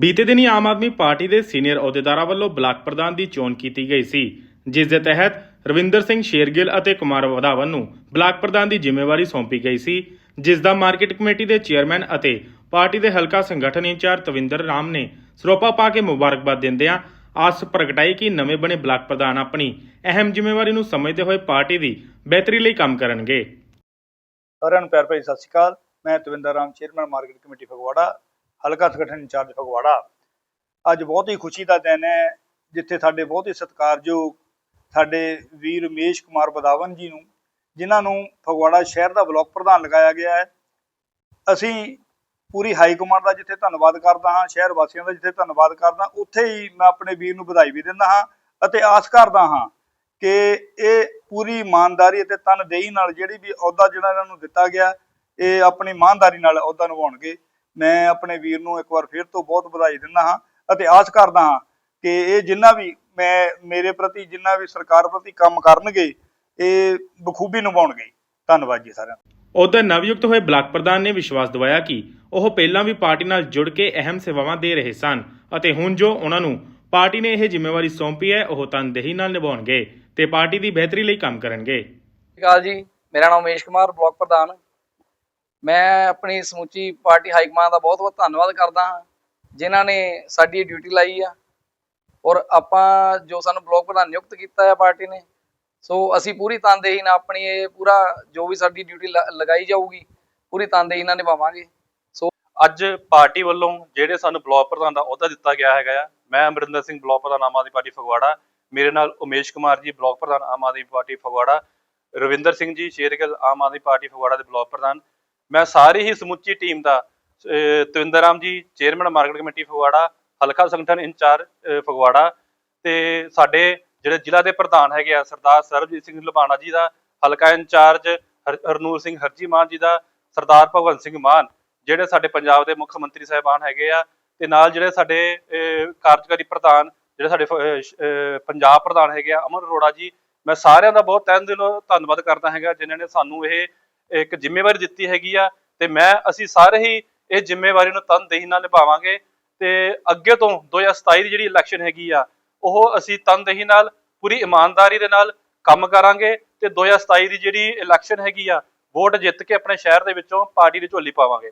ਬੀਤੇ ਦਿਨੀ ਆਮ ਆਦਮੀ ਪਾਰਟੀ ਦੇ ਸੀਨੀਅਰ ਅਹੁਦੇਦਾਰਾਂ ਵੱਲੋਂ ਬਲਾਕ ਪ੍ਰਧਾਨ ਦੀ ਚੋਣ ਕੀਤੀ ਗਈ ਸੀ, ਜਿਸ ਦੇ ਤਹਿਤ ਰਵਿੰਦਰ ਸਿੰਘ ਸ਼ੇਰਗਿੱਲ ਅਤੇ ਕੁਮਾਰ ਵਧਾਵਨ ਨੂੰ ਬਲਾਕ ਪ੍ਰਧਾਨ ਦੀ ਜ਼ਿੰਮੇਵਾਰੀ ਸੌਂਪੀ ਗਈ ਸੀ, ਜਿਸ ਦਾ ਮਾਰਕੀਟ ਕਮੇਟੀ ਦੇ ਚੇਅਰਮੈਨ ਅਤੇ ਪਾਰਟੀ ਦੇ ਹਲਕਾ ਸੰਗਠਨ ਇੰਚਾਰਜ ਤਵਿੰਦਰ ਰਾਮ ਨੇ ਸਰੋਪਾ ਪਾ ਕੇ ਮੁਬਾਰਕਬਾਦ ਦਿੰਦਿਆਂ ਆਸ ਪ੍ਰਗਟਾਈ ਕਿ ਨਵੇਂ ਬਣੇ ਬਲਾਕ ਪ੍ਰਧਾਨ ਆਪਣੀ ਅਹਿਮ ਜ਼ਿੰਮੇਵਾਰੀ ਨੂੰ ਸਮਝਦੇ ਹੋਏ ਪਾਰਟੀ ਦੀ ਬਿਹਤਰੀ ਲਈ ਕੰਮ ਕਰਨਗੇ। ਸਾਰਿਆਂ ਪਿਆਰ ਭਰੀ ਸਤਿ ਸ਼੍ਰੀ ਅਕਾਲ। ਮੈਂ Tavinder Ram, chairman market committee Phagwara. ਹਲਕਾ ਸੰਗਠਨ ਇੰਚਾਰਜ ਫਗਵਾੜਾ। ਅੱਜ ਬਹੁਤ ਹੀ ਖੁਸ਼ੀ ਦਾ ਦਿਨ ਹੈ, ਜਿੱਥੇ ਸਾਡੇ ਬਹੁਤ ਹੀ ਸਤਿਕਾਰਯੋਗ ਸਾਡੇ ਵੀਰ ਰਮੇਸ਼ ਕੁਮਾਰ ਬਦਾਵਨ ਜੀ ਨੂੰ, ਜਿਨ੍ਹਾਂ ਨੂੰ ਫਗਵਾੜਾ ਸ਼ਹਿਰ ਦਾ ਬਲਾਕ ਪ੍ਰਧਾਨ ਲਗਾਇਆ ਗਿਆ ਹੈ। ਅਸੀਂ ਪੂਰੀ ਹਾਈ ਕਮਾਂਡ ਦਾ ਜਿੱਥੇ ਧੰਨਵਾਦ ਕਰਦਾ ਹਾਂ, ਸ਼ਹਿਰ ਵਾਸੀਆਂ ਦਾ ਜਿੱਥੇ ਧੰਨਵਾਦ ਕਰਦਾ ਉੱਥੇ ਹੀ ਮੈਂ ਆਪਣੇ ਵੀਰ ਨੂੰ ਵਧਾਈ ਵੀ ਦਿੰਦਾ ਹਾਂ ਅਤੇ ਆਸ ਕਰਦਾ ਹਾਂ ਕਿ ਇਹ ਪੂਰੀ ਇਮਾਨਦਾਰੀ ਅਤੇ ਤਨਦੇਹੀ ਨਾਲ ਜਿਹੜੀ ਵੀ ਅਹੁਦਾ ਜਿਹੜਾ ਇਹਨਾਂ ਨੂੰ ਦਿੱਤਾ ਗਿਆ, ਇਹ ਆਪਣੀ ਇਮਾਨਦਾਰੀ ਨਾਲ ਅਹੁਦਾ ਨਿਭਾਉਣਗੇ। ਮੈਂ ਆਪਣੇ ਵੀਰ ਨੂੰ ਇੱਕ ਵਾਰ ਫਿਰ ਤੋਂ ਬਹੁਤ ਵਧਾਈ ਦਿੰਦਾ ਹਾਂ ਅਤੇ ਆਸ ਕਰਦਾ ਹਾਂ ਕਿ ਇਹ ਜਿੰਨਾ ਵੀ ਮੈਂ ਮੇਰੇ ਪ੍ਰਤੀ ਜਿੰਨਾ ਵੀ ਸਰਕਾਰ ਪ੍ਰਤੀ ਕੰਮ ਕਰਨਗੇ ਇਹ ਬਖੂਬੀ ਨਿਭਾਉਣਗੇ। ਧੰਨਵਾਦ ਜੀ ਸਾਰਿਆਂ ਦਾ। ਉਧਰ ਨਵਯੁਕਤ ਹੋਏ ਬਲਾਕ ਪ੍ਰਧਾਨ ਨੇ ਵਿਸ਼ਵਾਸ ਦਿਵਾਇਆ ਕਿ ਉਹ ਪਹਿਲਾਂ ਵੀ ਪਾਰਟੀ ਨਾਲ ਜੁੜ ਕੇ ਅਹਿਮ ਸੇਵਾਵਾਂ ਦੇ ਰਹੇ ਸਨ ਅਤੇ ਹੁਣ ਜੋ ਉਹਨਾਂ ਨੂੰ ਪਾਰਟੀ ਨੇ ਇਹ ਜ਼ਿੰਮੇਵਾਰੀ ਸੌਂਪੀ ਹੈ ਉਹ ਤਨਦੇਹੀ ਨਾਲ ਨਿਭਾਉਣਗੇ ਤੇ ਪਾਰਟੀ ਦੀ ਬਿਹਤਰੀ ਲਈ ਕੰਮ ਕਰਨਗੇ। ਸਤਿ ਸ਼੍ਰੀ ਅਕਾਲ ਜੀ। ਮੇਰਾ ਨਾਮ ਉਮੇਸ਼ ਕੁਮਾਰ ਬਲਾਕ ਪ੍ਰਧਾਨ। ਮੈਂ ਆਪਣੀ ਸਮੁੱਚੀ ਪਾਰਟੀ ਹਾਈ ਕਮਾਂਡ ਦਾ ਬਹੁਤ ਬਹੁਤ ਧੰਨਵਾਦ ਕਰਦਾ ਹਾਂ, ਜਿਨ੍ਹਾਂ ਨੇ ਸਾਡੀ ਡਿਊਟੀ ਲਾਈ ਆ। ਔਰ ਆਪਾਂ ਜੋ ਸਾਨੂੰ ਬਲਾਕ ਪ੍ਰਧਾਨ ਨਿਯੁਕਤ ਕੀਤਾ ਹੈ ਪਾਰਟੀ ਨੇ, ਸੋ ਅਸੀਂ ਪੂਰੀ ਤਨਦੇਹੀ ਨਾਲ ਆਪਣੀ ਇਹ ਪੂਰਾ ਜੋ ਵੀ ਸਾਡੀ ਡਿਊਟੀ ਲਗਾਈ ਜਾਊਗੀ, ਪੂਰੀ ਤਨਦੇਹੀ ਨਾਲ ਨਿਭਾਵਾਂਗੇ। ਅੱਜ ਪਾਰਟੀ ਵੱਲੋਂ ਜਿਹੜੇ ਸਾਨੂੰ ਬਲਾਕ ਪ੍ਰਧਾਨ ਦਾ ਅਹੁਦਾ ਦਿੱਤਾ ਗਿਆ ਹੈਗਾ ਆ, ਮੈਂ ਅਮਰਿੰਦਰ ਸਿੰਘ ਬਲਾਕ ਪ੍ਰਧਾਨ ਆਮ ਆਦਮੀ ਪਾਰਟੀ ਫਗਵਾੜਾ, ਮੇਰੇ ਨਾਲ ਉਮੇਸ਼ ਕੁਮਾਰ ਜੀ ਬਲਾਕ ਪ੍ਰਧਾਨ ਆਮ ਆਦਮੀ ਪਾਰਟੀ ਫਗਵਾੜਾ, ਰਵਿੰਦਰ ਸਿੰਘ ਜੀ ਸ਼ੇਰਗਿੱਲ ਆਮ ਆਦਮੀ ਪਾਰਟੀ ਫਗਵਾੜਾ ਦੇ ਬਲਾਕ ਪ੍ਰਧਾਨ ਮੈਂ ਸਾਰੀ ਹੀ ਸਮੁੱਚੀ ਟੀਮ ਦਾ Trivendra Ram ji, chairman market committee Phagwara, ਹਲਕਾ ਸੰਗਠਨ ਇੰਚਾਰਜ ਫਗਵਾੜਾ ਤੇ ਸਾਡੇ ਜਿਹੜੇ ਜ਼ਿਲ੍ਹਾ ਦੇ ਪ੍ਰਧਾਨ ਹੈਗੇ ਆ, ਸਰਦਾਰ ਸਰਬਜੀਤ ਸਿੰਘ ਲੁਬਾਣਾ ਜੀ ਦਾ, ਹਲਕਾ ਇੰਚਾਰਜ ਹਰ- ਹਰਨੂਰ ਸਿੰਘ ਹਰਜੀ ਮਾਨ ਜੀ ਦਾ, ਸਰਦਾਰ ਭਗਵੰਤ ਸਿੰਘ ਮਾਨ, ਜਿਹੜੇ ਸਾਡੇ ਪੰਜਾਬ ਦੇ ਮੁੱਖ ਮੰਤਰੀ ਸਾਹਿਬਾਨ ਹੈਗੇ ਆ ਤੇ ਨਾਲ ਜਿਹੜੇ ਸਾਡੇ ਕਾਰਜਕਾਰੀ ਪ੍ਰਧਾਨ, ਜਿਹੜੇ ਸਾਡੇ ਪੰਜਾਬ ਪ੍ਰਧਾਨ ਹੈਗੇ ਆ ਅਮਰ ਅਰੋੜਾ ਜੀ, ਮੈਂ ਸਾਰਿਆਂ ਦਾ ਬਹੁਤ ਤਹਿ ਦਿਲੋਂ ਧੰਨਵਾਦ ਕਰਦਾ ਹੈਗਾ, ਜਿਨ੍ਹਾਂ ਨੇ ਸਾਨੂੰ ਇਹ ਇੱਕ ਜ਼ਿੰਮੇਵਾਰੀ ਦਿੱਤੀ ਹੈਗੀ ਆ ਤੇ ਮੈਂ, ਅਸੀਂ ਸਾਰੇ ਹੀ ਇਹ ਜ਼ਿੰਮੇਵਾਰੀ ਨੂੰ ਤਨਦੇਹੀ ਨਾਲ ਨਿਭਾਵਾਂਗੇ ਤੇ ਅੱਗੇ ਤੋਂ 2027 ਦੀ ਜਿਹੜੀ ਇਲੈਕਸ਼ਨ ਹੈਗੀ ਆ, ਉਹ ਅਸੀਂ ਤਨਦੇਹੀ ਨਾਲ, ਪੂਰੀ ਇਮਾਨਦਾਰੀ ਦੇ ਨਾਲ ਕੰਮ ਕਰਾਂਗੇ ਤੇ 2027 ਦੀ ਜਿਹੜੀ ਇਲੈਕਸ਼ਨ ਹੈਗੀ ਆ, ਵੋਟ ਜਿੱਤ ਕੇ ਆਪਣੇ ਸ਼ਹਿਰ ਦੇ ਵਿੱਚੋਂ ਪਾਰਟੀ ਦੀ ਝੋਲੀ ਪਾਵਾਂਗੇ।